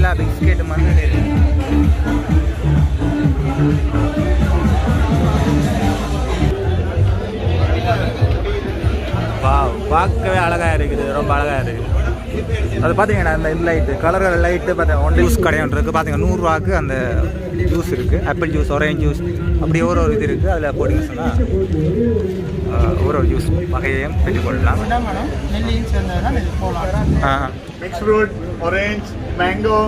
எல்லா பிஸ்கெட்டும் வந்து இருக்கு வாவ் பார்க்கவே அழகாக இருக்குது ரொம்ப அழகாக இருக்குது அது பார்த்தீங்கன்னா இந்த இந்த லைட்டு கலர் கலர் லைட்டு பார்த்தா ஒன் ஜூஸ் கடையான் இருக்குது பார்த்தீங்கன்னா நூறுரூவாக்கு அந்த ஜூஸ் இருக்குது ஆப்பிள் ஜூஸ் ஒரேஞ்ச் ஜூஸ் அப்படி ஒரு ஒரு இது இருக்குது அதில் போட்டிங்க சொன்னால் ஒரு ஒரு ஜூஸ் வகையையும் பெற்றுக்கொள்ளலாம் ஆ. மிக்ஸ் ஃப்ரூட் ஆரஞ்ச் மேங்கோ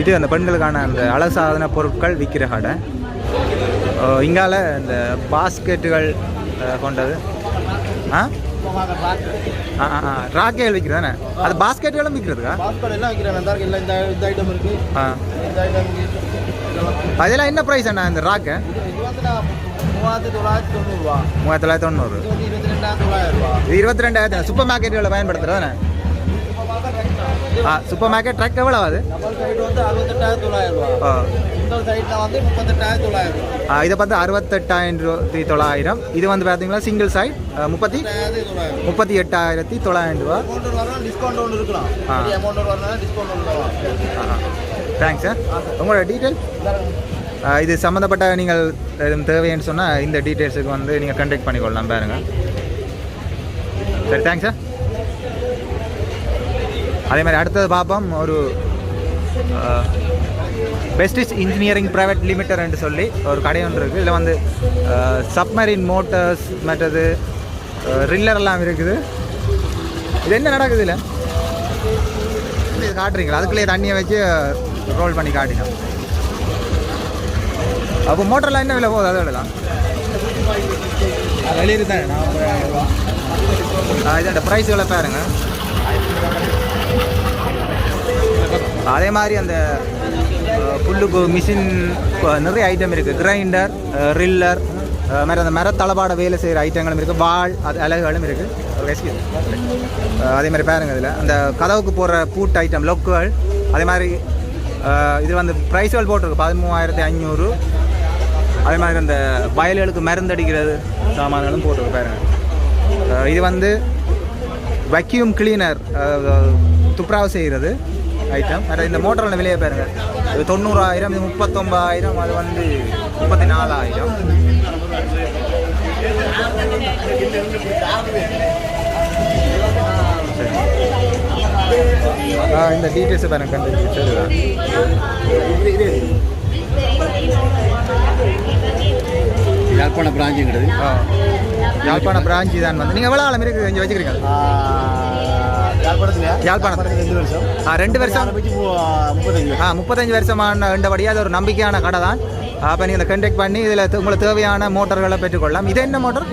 இது அந்த பெண்களுக்கான அந்த அழசாதன பொருட்கள் விற்கிற கடை. இங்கால இந்த பாஸ்கெட்டுகள் கொண்டது. ஆ? ராக்கேல் விற்கிறதானே? அது பாஸ்கெட்டுகளும் விற்கிறதுக்கா? பாஸ்போர்ட் எல்லாம் அந்த எல்லாம் இந்த இந்த ஐட்டம் இருக்கு. இந்த ஐட்டம் அதெல்லாம் என்ன ப்ரைஸ் அண்ணா இந்த ராக்கு? மூவாயிரத்தி தொள்ளாயிரத்தி தொண்ணூறுரூவா மூவாயிரத்தி தொள்ளாயிரத்தி தொண்ணூறு. இது இருபத்தி ரெண்டாயிரத்தி சூப்பர் மார்க்கெட்டுகளை சூப்பர் மார்க்கெட் ட்ரக் எவ்வளோ ஆகுது? அறுபத்தெட்டாயிரத்தி சிங்கிள் சைடில் வந்து முப்பத்தெட்டாயிரத்தி தொள்ளாயிரம் இதை பார்த்து ரூபாய் தொள்ளாயிரம். இது வந்து பார்த்தீங்கன்னா சிங்கிள் சைட் முப்பத்தி முப்பத்தி எட்டாயிரத்தி தொள்ளாயிரம் ரூபா டிஸ்கவுண்ட் ஒன்று இருக்கலாம். ஆ. அமௌண்ட் வரணும் டிஸ்கவுண்ட் ஒன்று வரலாம். தேங்க்ஸ் சார் உங்களோட டீட்டெயில் இது சம்மந்தப்பட்ட நீங்கள் தேவைன்னு சொன்னால் இந்த டீட்டெயில்ஸுக்கு வந்து நீங்கள் கண்டெக்ட் பண்ணிக்கொள்ளலாம். பாருங்க. சரி தேங்க்ஸ் சார் அதே மாதிரி அடுத்தது பார்ப்போம். ஒரு பெஸ்டிஸ் இன்ஜினியரிங் ப்ரைவேட் லிமிட்டட்னு சொல்லி ஒரு கடை ஒன்று இருக்குது இதில் வந்து சப்மரின் மோட்டர்ஸ் மற்றது ரில்லர் எல்லாம் இருக்குது. இது என்ன நடக்குது இல்லை இது காட்டுறீங்களா? அதுக்குள்ளேயே தண்ணியை வச்சு ரோல் பண்ணி காட்டினோம் அப்போ மோட்டர்லாம் என்ன விலை போகுது? அதை விடலாம். வெளியே தான் நான் இதோட ப்ரைஸ் எவ்வளோ பாருங்க. அதே மாதிரி அந்த புல்லுக்கு மிஷின் நிறைய ஐட்டம் இருக்குது கிரைண்டர் ரில்லர் மாதிரி அந்த மரத்தளபாட வேலை செய்கிற ஐட்டங்களும் இருக்குது வாள் அது அலகுகளும் இருக்குது அதே மாதிரி பாருங்கள் இதில். அந்த கதவுக்கு போடுற பூட் ஐட்டம் லொக்குகள் அதே மாதிரி இது வந்து ப்ரைஸ்கள் போட்டிருக்கு. பதிமூவாயிரத்தி ஐநூறு. அதே மாதிரி அந்த வயல்களுக்கு மருந்தடிக்கிறது சாமான்களும் போட்டிருக்கு பாருங்க. இது வந்து வக்யூம் கிளீனர் துப்புராவு செய்கிறது ஐட்டம் இந்த மோட்டரில் விலையை பாருங்கள் இது தொண்ணூறாயிரம் இது முப்பத்தொம்பதாயிரம் அது வந்து முப்பத்தி நாலாயிரம் இந்த டீட்டெயில்ஸை பாருங்க கண்டு சரிதான் யாழ்ப்பாண பிராஞ்சுங்கிறது ஆ. யாழ்ப்பாண பிராஞ்சி தான் வந்து. நீங்கள் எவ்வளோ காலம் இருக்குது இங்கே வச்சுக்கிறீங்க? யாழ்ப்பாணத்துல. ரெண்டு வருஷம். ஆ ரெண்டு வருஷம். முப்பத்தஞ்சு ஆ முப்பத்தஞ்சு வருஷமான ரெண்டபடியாக அது ஒரு நம்பிக்கையான கடை தான். அப்போ நீங்கள் கண்டெக்ட் பண்ணி இதில் உங்களுக்கு தேவையான மோட்டர்களை பெற்றுக்கொள்ளலாம். இது என்ன மோட்டர்?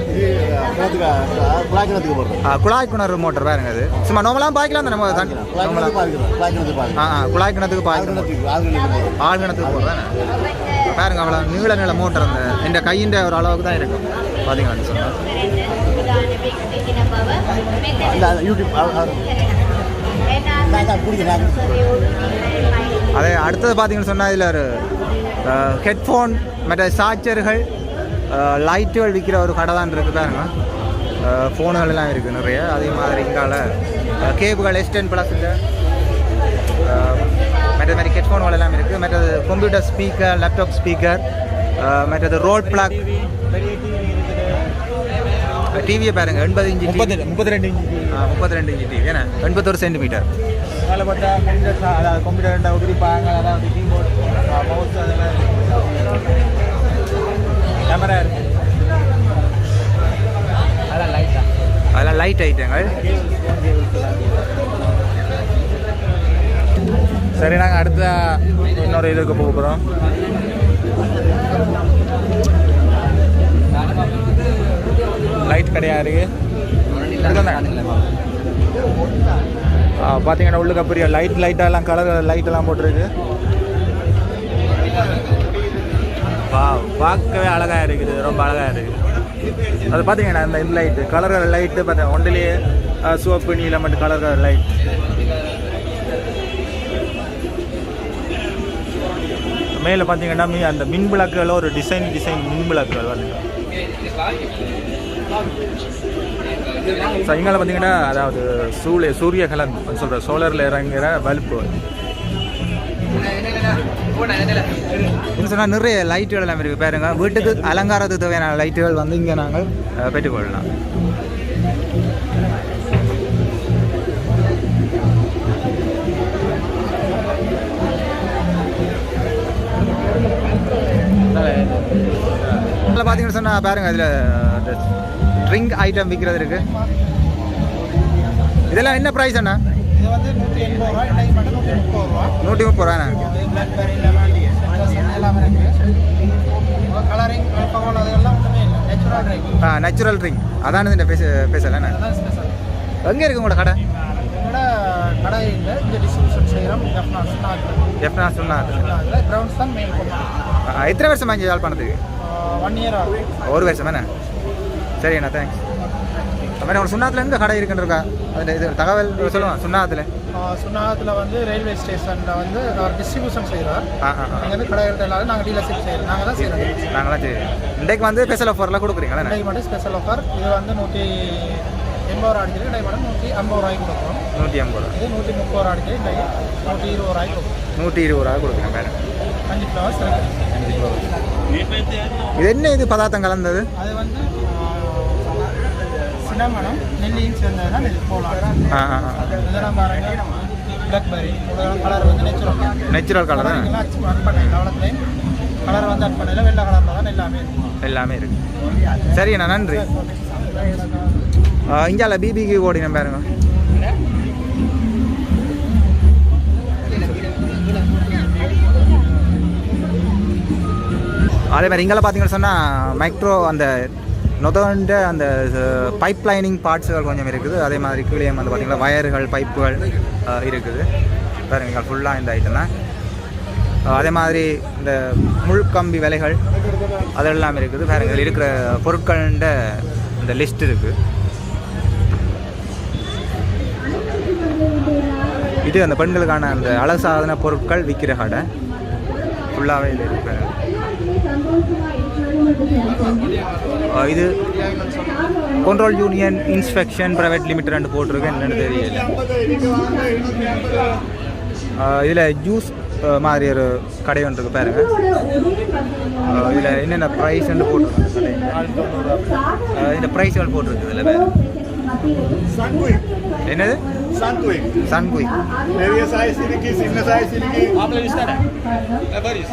குழாய் கிணறு மோட்டர் பாருங்க அது. சும்மா நோமலாம் பாய்க்கலாம் தான் ஆ குழாய் கிணத்துக்கு பாய்க்கணும் ஆள் கிணத்துக்கு போடுறேன் பாருங்க அவ்வளோ நீள நீள மோட்டர் அந்த. இந்த கையின் ஒரு அளவுக்கு தான் இருக்கும். பார்த்தீங்களான்னு சொன்னால் யூடியூப் அதே அடுத்தது பார்த்தீங்கன்னு சொன்னால் இதில் ஒரு ஹெட்ஃபோன் மற்ற சார்ஜர்கள் லைட்டுகள் விற்கிற ஒரு கடை தான் இருக்குது பாருங்க. ஃபோனுகள் எல்லாம் இருக்குது நிறைய. அதே மாதிரி இங்கால கேபிள்கள் எஸ் டென் ப்ளஸ் மற்ற மாதிரி ஹெட்ஃபோன்கள் எல்லாம் இருக்குது மற்றது கம்ப்யூட்டர் ஸ்பீக்கர் லேப்டாப் ஸ்பீக்கர் மற்றது ரோட் பிளாக் டிவியை பாருங்க. எண்பது இன்ச்சு முப்பத்தி முப்பத்தி ரெண்டு இன்ச்சு முப்பத்தி ரெண்டு இன்ச்சு டிவி ஏன்னா எண்பத்தொரு சென்டிமீட்டர். அதில் பார்த்தா கம்ப்யூட்டர் அதாவது கம்ப்யூட்டர் உதிரிப்பாங்க அதாவது கீபோர்ட் மவுஸ் அதெல்லாம் கேமரா இருக்கு. அதெல்லாம் லைட்டா அதெல்லாம் லைட் ஐட்டங்கள் சரி நாங்கள் அடுத்த இன்னொரு இதுக்கு போக போகிறோம் லைட் கடையா இருக்கு பார்த்தீங்கன்னா உள்ளுக்க பெரிய லைட் லைட்டெல்லாம் கலர் லைட் எல்லாம் போட்டிருக்கு. வா பார்க்கவே அழகாக இருக்குது ரொம்ப அழகாக இருக்குது. அது பார்த்தீங்கன்னா இந்த இந்த லைட்டு கலர் கலர் லைட்டு பார்த்தேன் ஒன்றிலேயே சிவப்பு நீலம் மட்டும் கலர் லைட் மேலே பார்த்தீங்கன்னா அந்த மின் விளக்குகள் ஒரு டிசைன் டிசைன் மின் விளக்குகள் வந்து ஸோ இங்கே பார்த்தீங்கன்னா அதாவது சூரிய சூரிய கலன் சொல்கிற சோலரில் இறங்குற பல்பு சொன்னால் நிறைய லைட்டுகள் எல்லாம் இருக்குது பாருங்க. வீட்டுக்கு அலங்காரத்துக்கு தேவையான லைட்டுகள் வந்து இங்கே நாங்கள் பெற்றுக்கொள்ளலாம் இதில் பார்த்தீங்கன்னு சொன்னால் பாருங்க இதில் ட்ரிங்க் ஐட்டம் விற்கிறது இருக்கு. இதெல்லாம் என்ன ப்ரைஸ் அண்ணா? இது வந்து நூற்றி முப்பது ரூபாண்ணா ஆ நேச்சுரல் ட்ரிங்க் அதான் இந்த பேச பேசலண்ணா எங்கே இருக்கு உங்களோட கடை? கடை இல்லை இந்த டிஸ்ட்ரிபியூஷன் செய்கிறோம் ஜப்னா சுண்ணாக்கு எஃப்னா சுண்ணாக்கில் கிரவுண்ட்ஸ் தான் மெயின் கொண்டு எத்தனை வருஷம் இங்கே யாழ்ப்பாணத்துக்கு ஒன் இயர் ஆகும் ஒரு வருஷம் என்ன? சரி அண்ணா தேங்க்ஸ் அது மாதிரி உங்கள் சுண்ணாத்தில் எங்கே கடை இருக்குன்றக்கா அதில் இது தகவல் சொல்லுவான் சுண்ணாத்தில். சுண்ணாகத்தில் வந்து ரயில்வே ஸ்டேஷனில் வந்து அவர் டிஸ்ட்ரிபியூஷன் செய்கிறார் நீங்கள் வந்து கடைகள் எல்லாரும் நாங்கள் டீலர்ஷிப் செய்கிறோம் நாங்கள் தான் செய்கிறோம் நாங்களாம் சரி இன்றைக்கு வந்து ஸ்பெஷல் ஆஃபர்லாம் கொடுக்குறீங்களா இன்றைக்கு மட்டும் ஸ்பெஷல் ஆஃபர் இது வந்து நூற்றி எண்பது ரூபா அடிக்கிறது இன்றைக்கு மட்டும் நூற்றி ஐம்பது ரூபாய்க்கு கொடுக்குறோம். நூற்றி ஐம்பது ரூபா. இது நூற்றி முப்பது ரூபா அடிக்கிறது இன்றைக்கு நூற்றி இருபது ரூபாய்க்கு கொடுக்குறோம். நூற்றி இருபது ரூபா கொடுக்குறேன் வேறு அஞ்சு ஃப்ளவர்ஸ் இருக்குது இது என்ன இது பதார்த்தம் கலந்தது? அது வந்து சின்னமனம் நெல்லியும் சேர்ந்தது தான் இது ஆ இதெல்லாம் பாருங்க பிளாக்பெரி இதெல்லாம் கலர் வந்து நேச்சுரல் நேச்சுரல் கலர் தான் அட் பண்ணல கவலத்துலேயும் கலர் வந்து அட் பண்ணல வெள்ளை கலரில் தான் எல்லாமே இருக்கும். எல்லாமே இருக்கு. சரி அண்ணா நன்றி. இங்கால பிபிக்கு ஓடி நம்ம பாருங்க. அதே மாதிரி இங்கே பார்த்தீங்கன்னு சொன்னால் மைக்ரோ அந்த நொதண்ட அந்த பைப் லைனிங் பார்ட்ஸுகள் கொஞ்சம் இருக்குது. அதே மாதிரி கீழே வந்து பார்த்திங்கன்னா வயர்கள் பைப்புகள் இருக்குது. பாருங்க ஃபுல்லாக இந்த ஐட்டம் தான் அதே மாதிரி இந்த முள் கம்பி விலைகள் அதெல்லாம் இருக்குது. வேற இதில் இருக்கிற பொருட்கள்ன்ற இந்த லிஸ்ட் இருக்குது இது அந்த பெண்களுக்கான அந்த அழகு சாதன பொருட்கள் விற்கிற கடை. ஃபுல்லாகவே இது இருக்கிற இது control union inspection private limited போட்டிருக்கு. என்னென்னு தெரியல. இதில் ஜூஸ் மாதிரி ஒரு கடை ஒன்று இருக்கு பாருங்க. இதில் என்னென்ன ப்ரைஸ்ன்னு போட்டிருக்கு இந்த ப்ரைஸ்கள் போட்டிருக்கு இதில் என்னது? Sunquick. என்னது Sunquick. சன்குய் பெரிய size இருக்கு சின்ன size இருக்கு மாப்பிள்ளை விஸ்தாரா பரிஸ்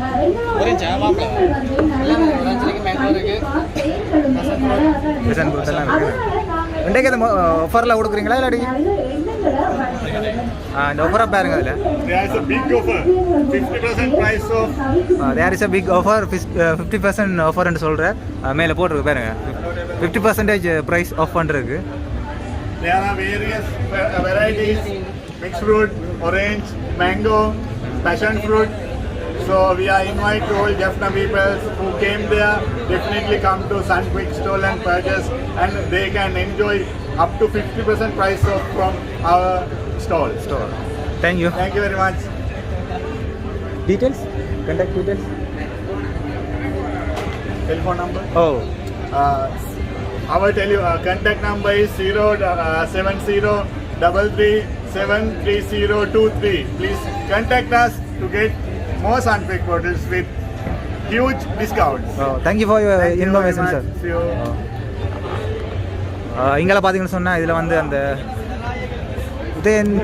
ஒரேஞ்சா மாப்பிள்ளை டிசைன் ஃப்ரூட்ஸ் எல்லாம் இருக்கு இன்றைக்கு இந்த ஆஃபரில் கொடுக்குறீங்களா இல்லாடி ஆ இந்த ஆஃபராக பாருங்க அதில் there is a big offer. 50% price of there is a big offer fifty percent ஆஃபர்னு சொல்கிறேன் மேலே போட்டிருக்கு பாருங்க. ஃபிஃப்டி பர்சன்டேஜ் ப்ரைஸ் ஆஃப் பண்ணுறதுக்கு There are various varieties, mixed fruit, orange, mango, passion fruit. So we are invited all Jaffna people who came there, definitely come to Sun Quick Stall and purchase and they can enjoy up to 50% price off from our stall. Store. Thank you. Thank you very much. Details? Contact details? Telephone number? Oh. Uh, our tele- uh, contact number is zero uh, seven zero double three seven three zero two three. Please contact us to get more Sunquick bottles with huge discounts. Thank you for your Thank you very information much. Sir See you. இங்கெல்லாம் பார்த்தீங்கன்னு சொன்னால் இதில் வந்து அந்த என்ன-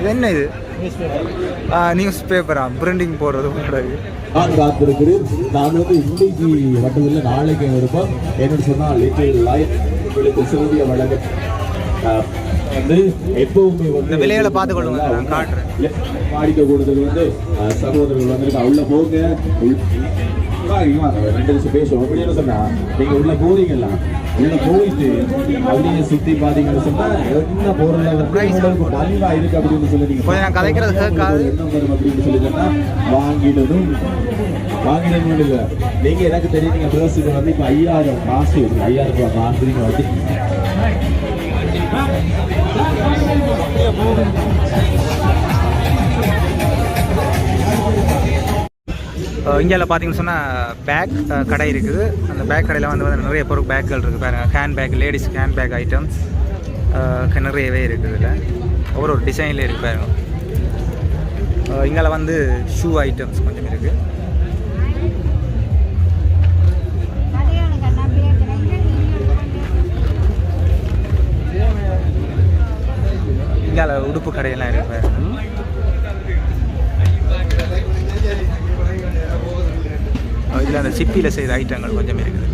இது என்ன இது நியூஸ் பேப்பரா பிரிண்டிங் போடுறது போடுறது நான் காத்திருக்கிறேன் நான் வந்து இன்னைக்கு மட்டுமில்லை நாளைக்கு இருப்போம் என்னன்னு சொன்னால் லிட்டில் லைஃப் உங்களுக்கு சிறந்திய வழங்க வந்து எப்பவுமே வந்து விலைகளை பார்த்துக் கொள்ளுங்க, நான் காட்டுறேன். பாடிக்க கூடுதல் வந்து சகோதரர்கள் வந்து உள்ள போங்க வாங்க, வாங்க, ரெண்டு நிமிஷம் பேசுவோம். அப்படின்னு உள்ள போறீங்களா உள்ள போயிட்டு அப்படியே சுத்தி பாத்தீங்கன்னு சொன்னா என்ன பொருள் உங்களுக்கு அப்படின்னு சொல்லி கொஞ்சம். என்ன வரும் அப்படின்னு சொல்லி சொன்னா வாங்கினதும் வாங்கினதும் இல்ல. எனக்கு தெரியும் இது வந்து இப்ப ஐயாயிரம் காசு ஐயாயிரம் ரூபாய் காசு நீங்க வந்து இந்தியாவில் பார்த்தீங்கன்னு சொன்னால் பேக் கடை இருக்குது. அந்த பேக் கடையில் வந்து வந்து நிறைய பொருள் பேக்குகள் இருக்குது பாருங்கள் hand bag ladies hand bag items நிறையவே இருக்குது இதில். ஒவ்வொரு ஒரு டிசைனில் இருக்கு பாருங்க. இங்கே வந்து ஷூ ஐட்டம்ஸ் கொஞ்சம் இருக்குது இங்கே உடுப்பு கடையெல்லாம் இருக்குது பாருங்க. இதில் அந்த சிப்பியில் செய்த ஐட்டங்கள் கொஞ்சம் இருக்குது.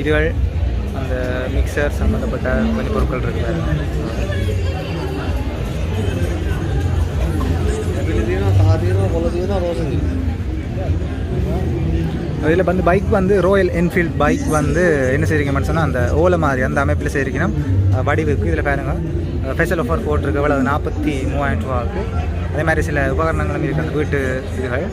இதுகள் அந்த மிக்சர் சம்மந்தப்பட்ட கொஞ்சம் பொருட்கள் இருக்குது இதில் அதில் வந்து பைக் வந்து ராயல் என்ஃபீல்ட் பைக் வந்து என்ன செய்கிறீங்க சொன்னால் அந்த ஓலை மாதிரி அந்த அமைப்பில் செய்கிறீங்கன்னா வடிவுக்கு இதில் பாருங்கள் ஃபெசல் ஆஃபர் போட்டிருக்கு எவ்வளோ நாற்பத்தி மூவாயிரம் ரூபாவுக்கு அதே மாதிரி சில உபகரணங்களும் இருக்குது அந்த வீட்டு இதுகள்.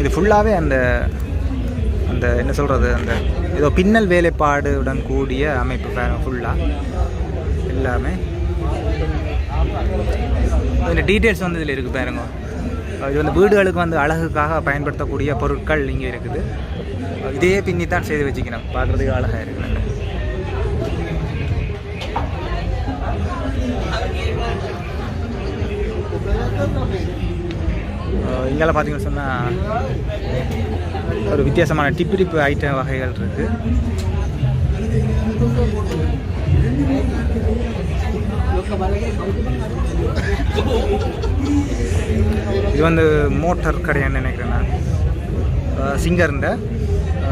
இது ஃபுல்லாகவே அந்த அந்த என்ன சொல்கிறது அந்த ஏதோ பின்னல் வேலைப்பாடுடன் கூடிய அமைப்பு ஃபுல்லாக எல்லாமே. இதில் டீட்டெயில்ஸ் வந்து இதில் இருக்குது பாருங்க. இது வந்து வீடுகளுக்கு வந்து அழகுக்காக பயன்படுத்தக்கூடிய பொருட்கள் இங்கே இருக்குது. இதே பின்னி தான் செய்து வச்சுக்கணும் பார்க்குறதுக்கு அழகாக இருக்குது இங்கெல்லாம் பார்த்தீங்கன்னு சொன்னால் ஒரு வித்தியாசமான டிப்பு டிப்பு ஐட்டம் வகைகள் இருக்குது இது வந்து மோட்டார் கடையான்னு நினைக்கிறேன் நான். சிங்கர்ன்ற.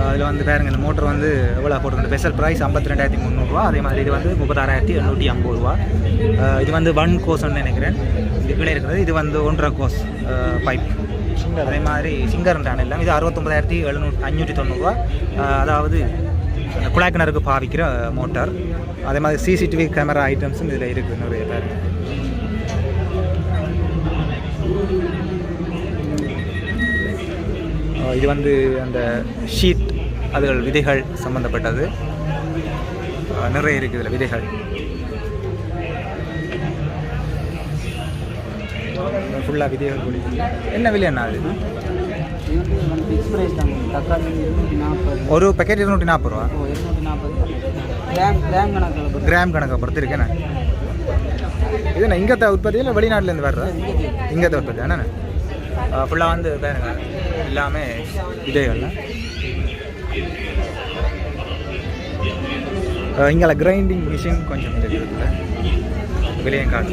அதில் வந்து பாருங்க இந்த மோட்டர் வந்து எவ்வளோ போட்டுருக்கு. ஸ்பெஷல் ப்ரைஸ் ஐம்பத்தி ரெண்டாயிரத்தி முந்நூறுரூவா அதே மாதிரி இது வந்து முப்பத்தாறாயிரத்தி எண்ணூற்றி ஐம்பது ரூபா இது வந்து ஒன் கோஸ்ன்னு நினைக்கிறேன். இது கீழே இருக்கிறது இது வந்து ஒன்றரை கோஸ் பைப் அதே மாதிரி சிங்கர்ன்றான எல்லாம் இது அறுபத்தொம்பதாயிரத்தி எழுநூற்றி அஞ்சூற்றி தொண்ணூறுரூவா அதாவது அந்த குழாய் கிணறுக்கு பாவிக்கிற மோட்டார். அதே மாதிரி சிசிடிவி கேமரா ஐட்டம்ஸும் இதில் இருக்குது நிறைய பேர். இது வந்து அந்த ஷீட் அதுகள் விதைகள் சம்மந்தப்பட்டது நிறைய இருக்குது இதில் விதைகள். ஃபுல்லாக விதைகள் என்ன விலை என்ன அது ஃபிக்ஸ் ப்ரைஸ் தான் தக்காளி இருநூற்றி நாற்பது ஒரு பேக்கெட் இருநூற்றி நாற்பது ரூபா. ஓ இருநூற்றி நாற்பது. கிராம் கிராம் கணக்கில் கிராம் கணக்கை பொறுத்து இருக்கேண்ணே இது என்ன இங்கத்த உற்பத்தி இல்லை வெளிநாட்டிலேருந்து வர்றதா இங்கத்த உற்பத்தி தானே ஃபுல்லாக வந்து பாருங்க. எல்லாமே விதைகள்லாம் இங்கே கிரைண்டிங் மிஷின் கொஞ்சம் இருக்குது விலையும் காடு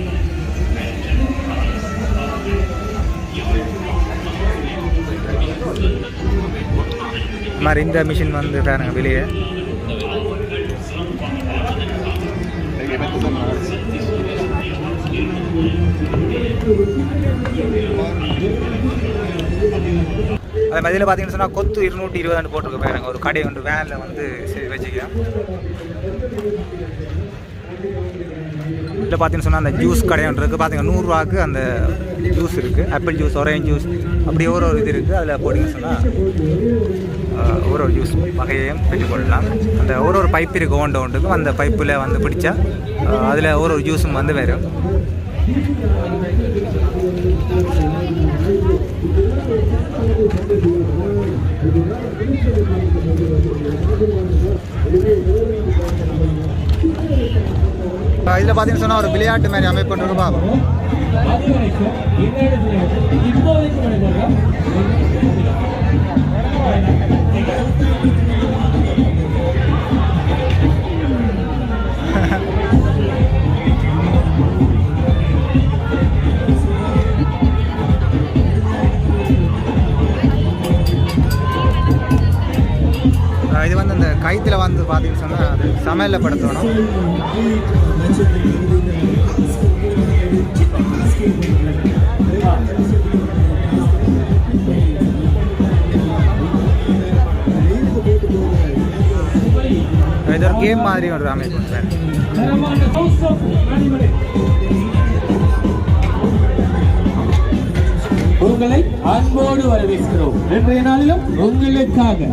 மாதிரி இந்த மிஷின் வந்து பாருங்க வெளியே. அதே மாதிரி இதில் பார்த்தீங்கன்னு சொன்னால் கொத்து இருநூற்றி இருபதாண்டு போட்டிருக்க பாருங்க ஒரு கடை ஒன்று வேனில் வந்து செ- வச்சுக்கிறேன். இதில் பார்த்தீங்கன்னு சொன்னால் அந்த ஜூஸ் கடை ஒன்று இருக்குது பார்த்தீங்கன்னா நூறுரூவாக்கு அந்த ஜூஸ் இருக்குது ஆப்பிள் ஜூஸ் ஒரேஞ்ச் ஜூஸ். அப்படி ஒரு ஒரு இது இருக்குது அதில் போட்டிங்க சொன்னால் ஒரு ஒரு ஜூஸ் வகையையும் பெற்றுக்கொள்ளலாம் அந்த ஒரு ஒரு பைப் இருக்குது ஓண்ட ஒன்றுக்கும் அந்த பைப்பில் வந்து பிடிச்சா அதில் ஒரு ஒரு ஜூஸும் வந்து வரும். இதில் பார்த்தீங்கன்னு சொன்னால் ஒரு விளையாட்டு மாதிரி அமைப்பு ரூபா இது கைத்தில் வந்து பார்த்தீங்கன்னு சொன்னால் அது சமையலில் படுத்தணும். இது ஒரு கேம் மாதிரி ஒரு அமைப்பு. சார் உங்களை அன்போடு வரவேற்கிறோம். இன்றைய நாளிலும் உங்களுக்காக.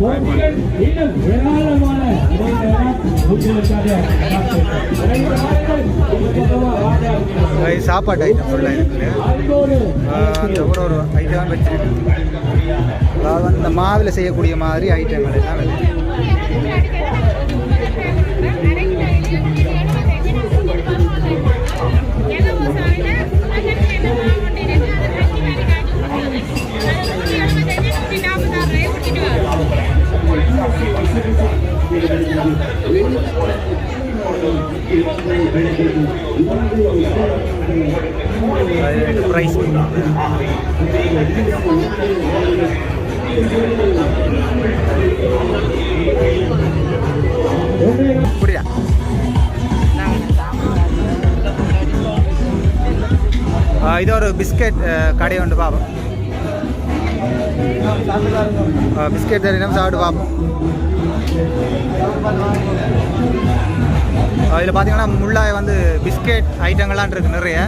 கோப்புகள் இன்னும் ஏராளமான ஐட்டம் ஃபுல்லாக இருக்குது அந்த ஒரு ஒரு ஐட்டம் வச்சிருக்கு அதாவது இந்த மாவில் செய்யக்கூடிய மாதிரி ஐட்டங்கள் எல்லாம் ப்ரைஸ் புரியா இது ஒரு பிஸ்கெட் கடை உண்டு பாப்போம் ஆ, பிஸ்கெட் தெரியும் சாப்பிட்டு பார்ப்போம். இதில் பார்த்தீங்கன்னா முள்ளாய் வந்து பிஸ்கெட் ஐட்டங்கள்லாம் இருக்குது நிறைய.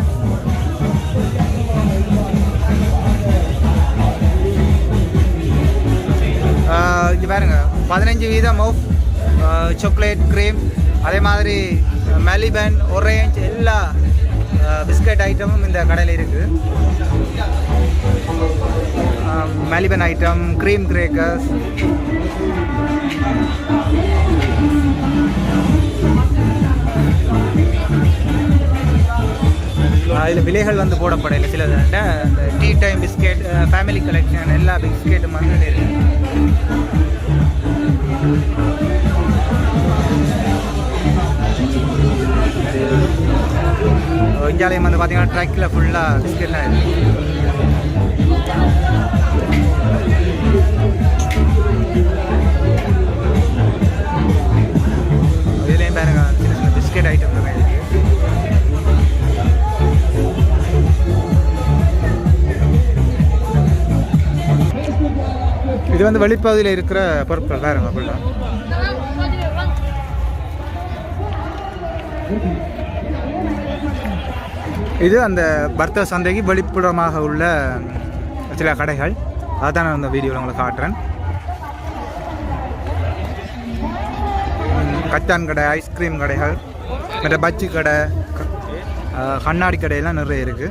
இது பாருங்க. பதினஞ்சு வீதம் மவுஃப் சாக்லேட் க்ரீம் அதே மாதிரி மெலிபன் ஒரேஞ்ச் எல்லா பிஸ்கட் ஐட்டமும் இந்த கடையில் இருக்குது மெலிபன் ஐட்டம் க்ரீம் கிரேக்கர்ஸ் அதில் விலைகள் வந்து போடப்படையில் சில இந்த tea time biscuit family collection எல்லா பிஸ்கெட்டும் வந்து இருக்குது இந்தியாலையும் வந்து பார்த்தீங்கன்னா ட்ரக்கில் ஃபுல்லாக பிஸ்கெட்லாம் இருக்குது இதுலேயும் பாருங்க சின்ன சின்ன பிஸ்கெட் ஐட்டம் இருக்குது இது வந்து வெளிப்பகுதியில் இருக்கிற பொருட்கள் பாருங்க ஃபுல்லாக இது அந்த பர்த்த சந்தைக்கு வெளிப்புறமாக உள்ள சில கடைகள். அதான் நான் இந்த வீடியோவில் உங்களை காட்டுறேன். கச்சான் கடை ஐஸ்கிரீம் கடைகள் மற்ற பஜ்ஜி கடை கண்ணாடி கடையெல்லாம் நிறைய இருக்குது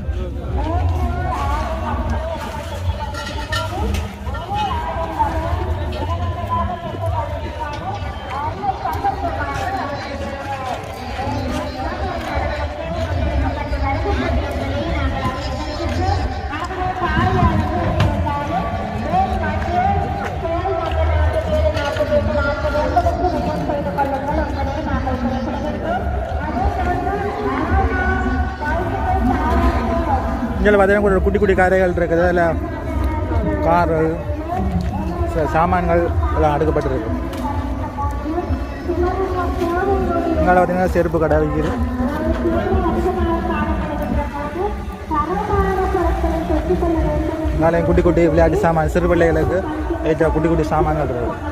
இங்கே பார்த்தீங்கன்னா ஒரு குட்டி குட்டி கடைகள் இருக்குது. அதில் கார் சாமான்கள் எல்லாம் அடுக்கப்பட்டிருக்கு இங்கே பார்த்தீங்கன்னா செருப்பு கடை விற்கிது நாளையும் குட்டி குட்டி விளையாட்டு சாமான் சிறு பிள்ளைகளுக்கு ஏற்ற குட்டி குட்டி சாமான்கள் இருக்குது.